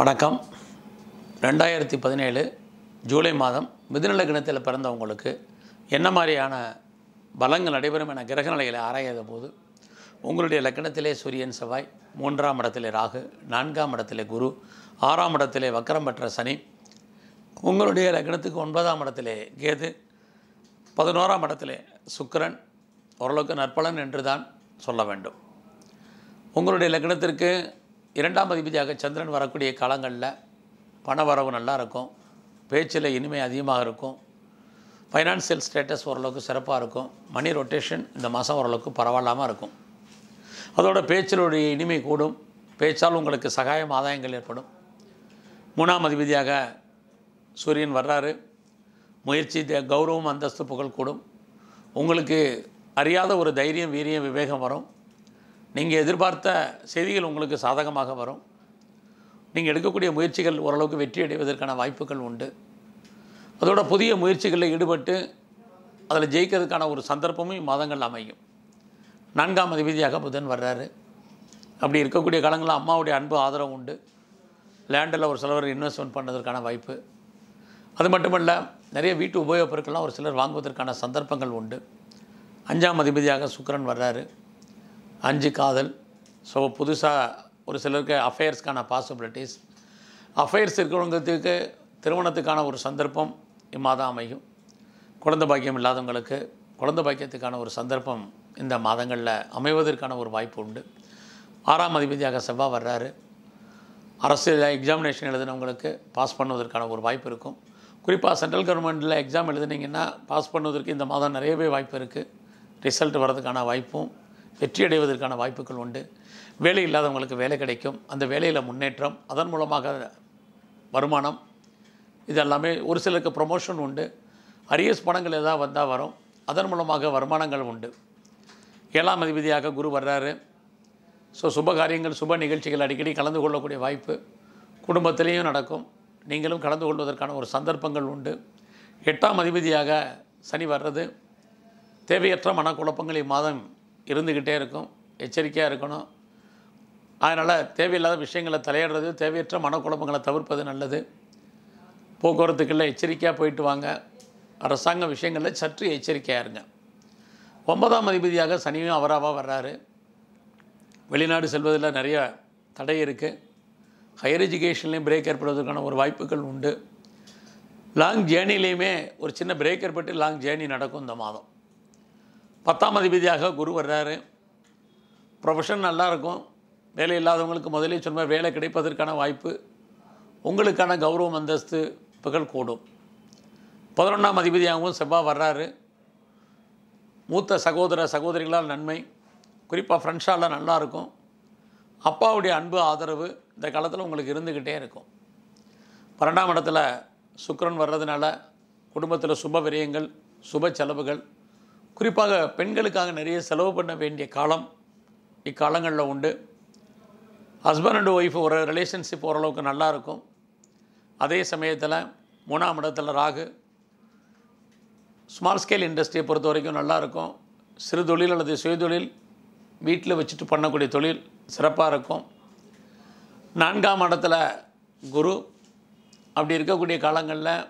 வணக்கம். ரெண்டாயிரத்தி பதினேழு ஜூலை மாதம் மிதுநல கிணத்தில் பிறந்தவங்களுக்கு என்ன மாதிரியான பலங்கள் நடைபெறும் என கிரக நிலைகளை ஆராயாத போது உங்களுடைய லக்கணத்திலே சூரியன் செவ்வாய் மூன்றாம் இடத்திலே ராகு நான்காம் இடத்திலே குரு ஆறாம் இடத்திலே வக்கரம் பெற்ற சனி உங்களுடைய லக்னத்துக்கு ஒன்பதாம் இடத்திலே கேது பதினோராம் இடத்திலே சுக்கரன் ஓரளவுக்கு நற்பலன் என்று தான் சொல்ல வேண்டும். உங்களுடைய லக்னத்திற்கு இரண்டாம் அதிபதியாக சந்திரன் வரக்கூடிய காலங்களில் பண வரவு நல்லா இருக்கும் பேச்சில் இனிமை அதிகமாக இருக்கும். ஃபைனான்சியல் ஸ்டேட்டஸ் ஓரளவுக்கு சிறப்பாக இருக்கும். மணி ரொட்டேஷன் இந்த மாதம் ஓரளவுக்கு பரவாயில்லாமல் இருக்கும். அதோட பேச்சிலுடைய இனிமை கூடும். பேச்சால் உங்களுக்கு சகாயம் ஆதாயங்கள் ஏற்படும். மூணாம் அதிபதியாக சூரியன் வர்றாரு. முயற்சி கௌரவம் அந்தஸ்து புகழ் கூடும். உங்களுக்கு அறியாத ஒரு தைரியம் வீரியம் விவேகம் வரும். நீங்கள் எதிர்பார்த்த செய்திகள் உங்களுக்கு சாதகமாக வரும். நீங்கள் எடுக்கக்கூடிய முயற்சிகள் ஓரளவுக்கு வெற்றி அடைவதற்கான வாய்ப்புகள் உண்டு. அதோட புதிய முயற்சிகளில் ஈடுபட்டு அதில் ஜெயிக்கிறதுக்கான ஒரு சந்தர்ப்பமும் இம்மாதங்கள் அமையும். நான்காம் அதிபதியாக புதன் வர்றாரு. அப்படி இருக்கக்கூடிய காலங்களில் அம்மாவுடைய அன்பு ஆதரவு உண்டு. லேண்டில் ஒரு சிலர் இன்வெஸ்ட்மெண்ட் பண்ணுறதுக்கான வாய்ப்பு. அது மட்டுமல்ல நிறைய வீட்டு உபயோகப் பொருட்கள்லாம் ஒரு சிலர் வாங்குவதற்கான சந்தர்ப்பங்கள் உண்டு. அஞ்சாம் அதிபதியாக சுக்கரன் வர்றாரு. அஞ்சு காதல். ஸோ புதுசாக ஒரு சிலருக்கு அஃபேர்ஸ்க்கான பாசிபிலிட்டிஸ் அஃபேர்ஸ் இருக்கிறவங்களுக்கு திருமணத்துக்கான ஒரு சந்தர்ப்பம் இம்மாதம் அமையும். குழந்தை பாக்கியம் இல்லாதவங்களுக்கு குழந்தை பாக்கியத்துக்கான ஒரு சந்தர்ப்பம் இந்த மாதங்களில் அமைவதற்கான ஒரு வாய்ப்பு உண்டு. ஆறாம் அதிபதியாக செவ்வாய் வர்றாரு. அரசியல் எக்ஸாமினேஷன் எழுதினவங்களுக்கு பாஸ் பண்ணுவதற்கான ஒரு வாய்ப்பு இருக்கும். குறிப்பாக சென்ட்ரல் கவர்மெண்ட்டில் எக்ஸாம் எழுதுனீங்கன்னா பாஸ் பண்ணுவதற்கு இந்த மாதம் நிறையவே வாய்ப்பு இருக்குது ரிசல்ட் வர்றதுக்கான வாய்ப்பும் வெற்றி அடைவதற்கான வாய்ப்புகள் உண்டு. வேலை இல்லாதவங்களுக்கு வேலை கிடைக்கும். அந்த வேலையில் முன்னேற்றம் அதன் மூலமாக வருமானம் இது எல்லாமே ஒரு சிலருக்கு ப்ரொமோஷன் உண்டு. அரியஸ் பணங்கள் எதாவது வந்தால் வரும். அதன் மூலமாக வருமானங்கள் உண்டு. ஏழாம் அதிபதியாக குரு வர்றாரு. ஸோ சுப காரியங்கள் சுப நிகழ்ச்சிகள் அடிக்கடி கலந்து கொள்ளக்கூடிய வாய்ப்பு குடும்பத்திலேயும் நடக்கும். நீங்களும் கலந்து கொள்வதற்கான ஒரு சந்தர்ப்பங்கள் உண்டு. எட்டாம் அதிபதியாக சனி வர்றது. தேவையற்ற மனக்குழப்பங்கள் இம்மாதம் இருந்துக்கிட்டே இருக்கும் எச்சரிக்கையாக இருக்கணும். அதனால் தேவையில்லாத விஷயங்களை தலையிடுறது தேவையற்ற மனக்குழப்பங்களை தவிர்ப்பது நல்லது. போக்குவரத்துக்குள்ள எச்சரிக்கையாக போயிட்டு வாங்க. அரசாங்க விஷயங்களில் சற்று எச்சரிக்கையாக இருங்க. ஒன்பதாம் அதிபதியாக சனியும் அவராவாக வர்றாரு. வெளிநாடு செல்வதில் நிறைய தடை இருக்குது ஹையர் எஜுகேஷன்லேயும் பிரேக் ஏற்படுவதற்கான ஒரு வாய்ப்புகள் உண்டு. லாங் ஜேர்னிலையுமே ஒரு சின்ன பிரேக் ஏற்பட்டு லாங் ஜேர்னி நடக்கும் இந்த மாதம். பத்தாம் அதிபதியாக குரு வர்றாரு. ப்ரொஃபஷன் நல்லாயிருக்கும் வேலை இல்லாதவங்களுக்கு முதலே சொன்ன வேலை கிடைப்பதற்கான வாய்ப்பு உங்களுக்கான கௌரவம் அந்தஸ்து புகழ் கூடும். பதினொன்றாம் அதிபதியாகவும் செவ்வாய் வர்றாரு. மூத்த சகோதர சகோதரிகளால் நன்மை. குறிப்பாக ஃப்ரெண்ட்ஸால் நல்லாயிருக்கும் அப்பாவுடைய அன்பு ஆதரவு இந்த காலத்தில் உங்களுக்கு இருந்துக்கிட்டே இருக்கும். பன்னெண்டாம் இடத்துல சுக்கரன் வர்றதுனால குடும்பத்தில் சுப விரயங்கள் சுப செலவுகள் குறிப்பாக பெண்களுக்காக நிறைய செலவு பண்ண வேண்டிய காலம் இக்காலங்களில் உண்டு. ஹஸ்பண்ட் அண்ட் ஒய்ஃப் ஒரு ரிலேஷன்ஷிப் ஓரளவுக்கு நல்லாயிருக்கும் அதே சமயத்தில் மூணாம் இடத்துல ராகு. ஸ்மால் ஸ்கேல் இண்டஸ்ட்ரியை பொறுத்த வரைக்கும் நல்லாயிருக்கும் சிறு தொழில் அல்லது சுயதொழில் வீட்டில் வச்சுட்டு பண்ணக்கூடிய தொழில் சிறப்பாக இருக்கும். நான்காம் இடத்துல குரு. அப்படி இருக்கக்கூடிய காலங்களில்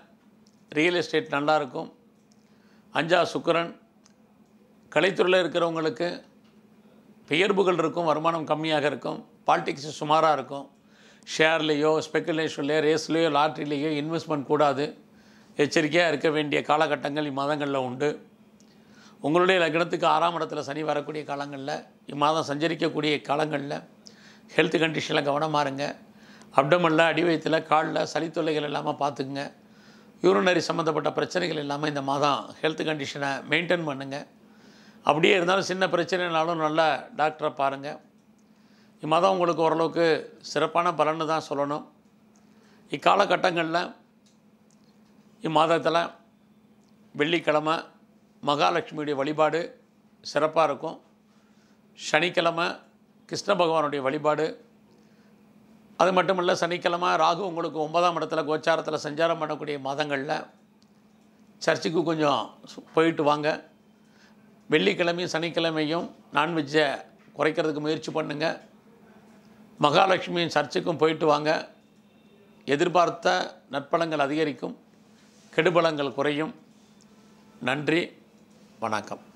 ரியல் எஸ்டேட் நல்லாயிருக்கும் அஞ்சா சுக்கரன் கலைத்துறையில் இருக்கிறவங்களுக்கு பெயர்புகள் இருக்கும் வருமானம் கம்மியாக இருக்கும் பாலிடிக்ஸ் சுமாராக இருக்கும். ஷேர்லேயோ ஸ்பெக்குலேஷன்லேயோ ரேஸ்லேயோ லாட்ரிலேயோ இன்வெஸ்ட்மெண்ட் கூடாது. எச்சரிக்கையாக இருக்க வேண்டிய காலகட்டங்கள் இம்மாதங்களில் உண்டு. உங்களுடைய லக்னத்துக்கு ஆறாம் இடத்துல சனி வரக்கூடிய காலங்களில் இம்மாதம் சஞ்சரிக்கக்கூடிய காலங்களில் ஹெல்த் கண்டிஷனில் கவனமாக இருங்க. அப்டமனில் அடி வயிற்றில் காலில் சளித்தொல்லைகள் இல்லாமல் பார்த்துக்குங்க யூரினரி சம்மந்தப்பட்ட பிரச்சனைகள் இல்லாமல் இந்த மாதம் ஹெல்த் கண்டிஷனை மெயின்டைன் பண்ணுங்கள் அப்படியே இருந்தாலும் சின்ன பிரச்சனைனாலும் நல்ல டாக்டரை பாருங்கள் இம்மதம் உங்களுக்கு ஓரளவுக்கு சிறப்பான பலன்னு தான் சொல்லணும். இக்காலகட்டங்களில் இம்மாதத்தில் வெள்ளிக்கிழமை மகாலட்சுமியுடைய வழிபாடு சிறப்பாக இருக்கும். சனிக்கிழமை கிருஷ்ண பகவானுடைய வழிபாடு. அது மட்டும் இல்லை சனிக்கிழமை ராகு உங்களுக்கு ஒன்பதாம் இடத்துல கோச்சாரத்தில் சஞ்சாரம் பண்ணக்கூடிய மாதங்களில் சர்ச்சுக்கு கொஞ்சம் போயிட்டு வாங்க. வெள்ளிக்கிழமையும் சனிக்கிழமையும் நான்வெஜ்ஜை குறைக்கிறதுக்கு முயற்சி பண்ணுங்கள் மகாலட்சுமியின் சர்ச்சுக்கும் போயிட்டு வாங்க. எதிர்பார்த்த நற்பலங்கள் அதிகரிக்கும். கெடுபலங்கள் குறையும். நன்றி. வணக்கம்.